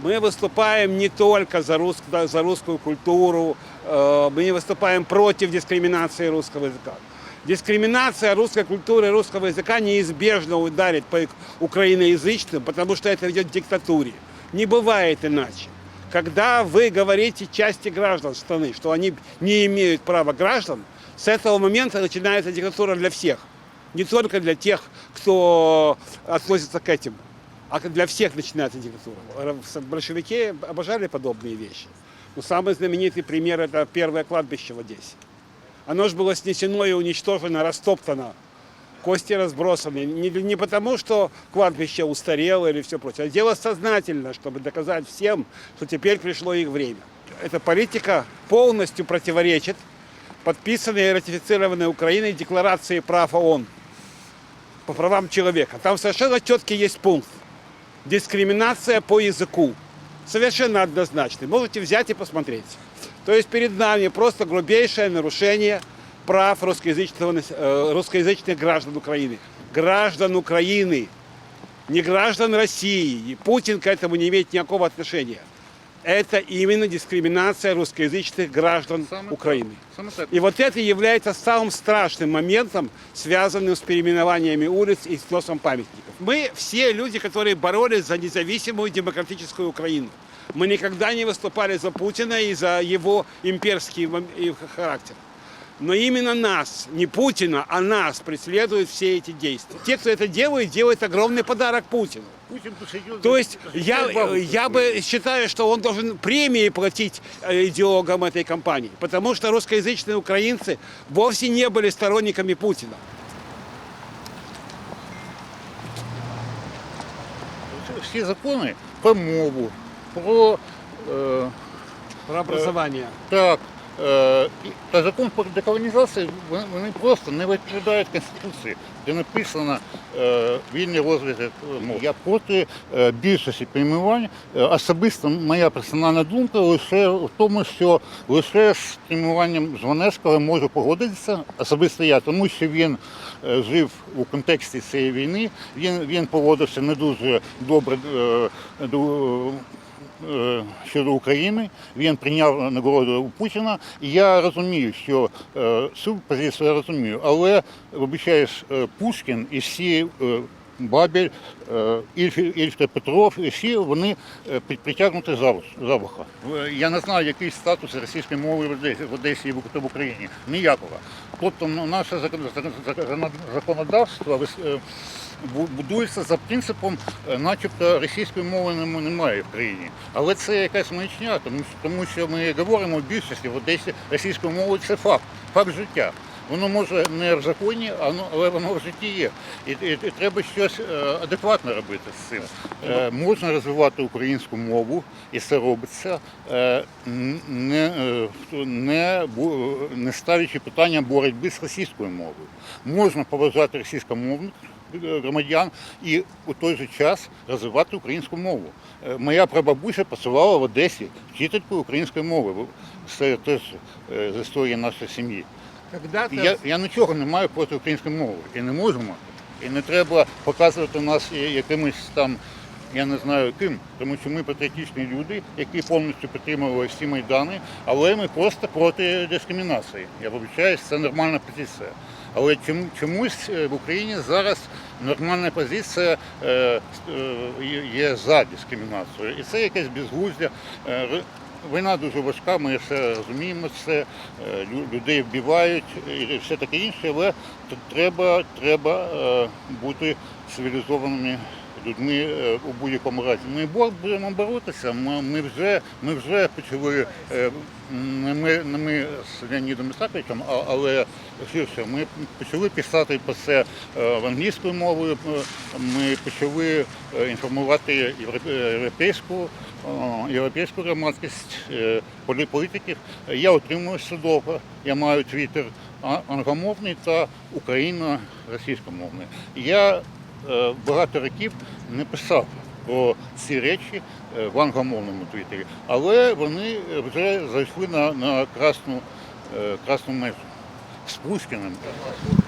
Мы выступаем не только за, рус- за русскую культуру, э, мы не выступаем против дискриминации русского языка. Дискриминация русской культуры и русского языка неизбежно ударит по украиноязычным, потому что это ведет к диктатуре. Не бывает иначе. Когда вы говорите части граждан страны, что они не имеют права граждан, с этого момента начинается диктатура для всех. Не только для тех, кто относится к этим, а для всех начинается диктатура. Большевики обожали подобные вещи. Но самый знаменитый пример – это первое кладбище в Одессе. Оно же было снесено и уничтожено, растоптано. Кости разбросаны. Не, не потому, что кладбище устарело или все прочее, а дело сознательно, чтобы доказать всем, что теперь пришло их время. Эта политика полностью противоречит подписанной и ратифицированной Украиной Декларации прав ООН по правам человека. Там совершенно четкий есть пункт. Дискриминация по языку. Совершенно однозначный. Можете взять и посмотреть. То есть перед нами просто грубейшее нарушение прав русскоязычного, нас- э, русскоязычных граждан Украины. Граждан Украины, не граждан России. И Путин к этому не имеет никакого отношения. Это именно дискриминация русскоязычных граждан Саме Украины. Саме так. И вот это является самым страшным моментом, связанным с переименованиями улиц и сносом памятников. Мы все люди, которые боролись за независимую демократическую Украину. Мы никогда не выступали за Путина и за его имперский мом- и характер. Но именно нас, не Путина, а нас преследуют все эти действия. Те, кто это делает, делают огромный подарок Путину. Путін посидів. То есть я, я бы считаю, что он должен премии платить э, идеологам этой кампании, потому что русскоязычные украинцы вовсе не были сторонниками Путина. всі закони про мову, про е, Про образование. так, е, і- та закон про деколонізацію, вони, просто не відповідають Конституції, де написано е, вільний розвиток е, мов. Я проти е, більшості приймувань. Е, Особисто моя персональна думка лише в тому, що лише з приймуванням Жванецького можу погодитися, особисто я, тому що він е, жив у контексті цієї війни, він, він поводився не дуже добре е, до е, щодо України. Він прийняв нагороду у Путіна. Я розумію, що е, цю позицію я розумію. Але вибачаєш, е, Пушкін і всі. Е, Бабель, е, Ільф, Ільф Петров, і всі вони е, притягнуті за вуха. Я не знаю, який статус російської мови в Одесі, і в Україні. Ніякого. Тобто ну, наше закон- закон- закон- законодавство е, будується за принципом, е, начебто російської мови немає в країні. Але це якась маячня, тому що ми говоримо в більшості в Одесі російською мовою це факт, факт життя. Воно може не в законі, але воно в житті є. І, і, і треба щось е, адекватне робити з цим. Е, можна розвивати українську мову, і це робиться, е, не, е, не, не ставлячи питання боротьби з російською мовою. Можна поважати російськомовних громадян і у той же час розвивати українську мову. Е, Моя прабабуся працювала в Одесі вчителькою української мови. Це теж з історії нашої сім'ї. Я, я нічого не маю проти української мови і не можу мати. І не треба показувати нас якимось там, я не знаю ким, тому що ми патріотичні люди, які повністю підтримували всі майдани, але ми просто проти дискримінації. Я вибачаюсь, це нормальна позиція. Але чому, чомусь е, в Україні зараз нормальна позиція е, е, є- за дискримінацію. І це якесь безглуздя. Е, Війна дуже важка, ми все розуміємо, це е, людей вбивають і все таке інше, але треба, треба е, бути цивілізованими людьми е, у будь-якому разі. Ми будемо боротися. Ми, вже ми вже почали не ми, не ми з Леонідом Ісаковичем, але. Ми почали писати про це е, англійською мовою. е, Ми почали е, інформувати європейську європейську громадськість політиків. Я отримую судово, я маю твіттер англомовний та україно-російськомовний. Я е, багато років не писав про ці речі в англомовному твіттері, але вони вже зайшли на, на красну, красну межу з.